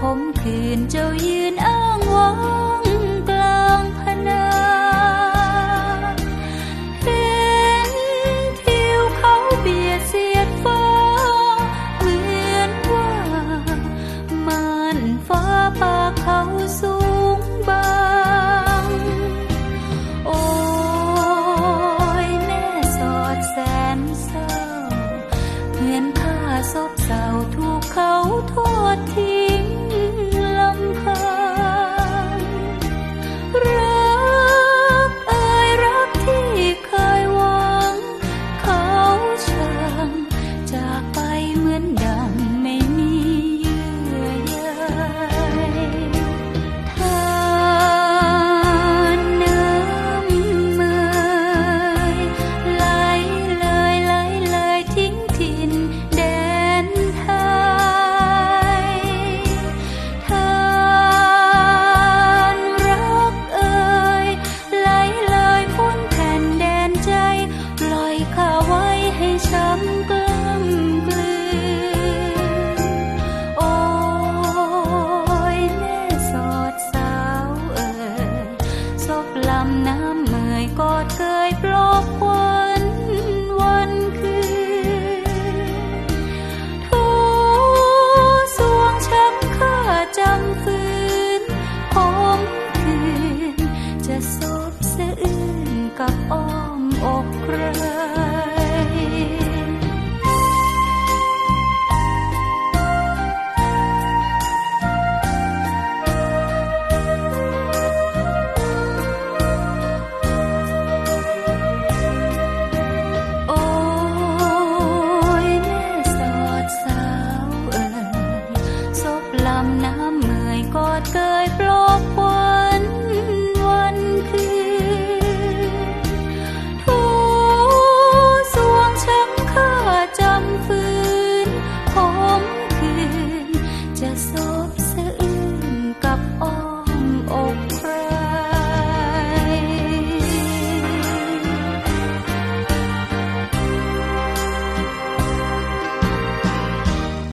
คมขืนเจ้ายืนอ้างว้างกลางพนาเห็นทิวเขาเบียดเสียดฟ้าเหมือนว่ามันฟ้าปากเขาสูงบางโอ้ยแม่สอดแสนเศร้าเหมือนข้าซบเศร้าถูกเขาทอดทิ้ so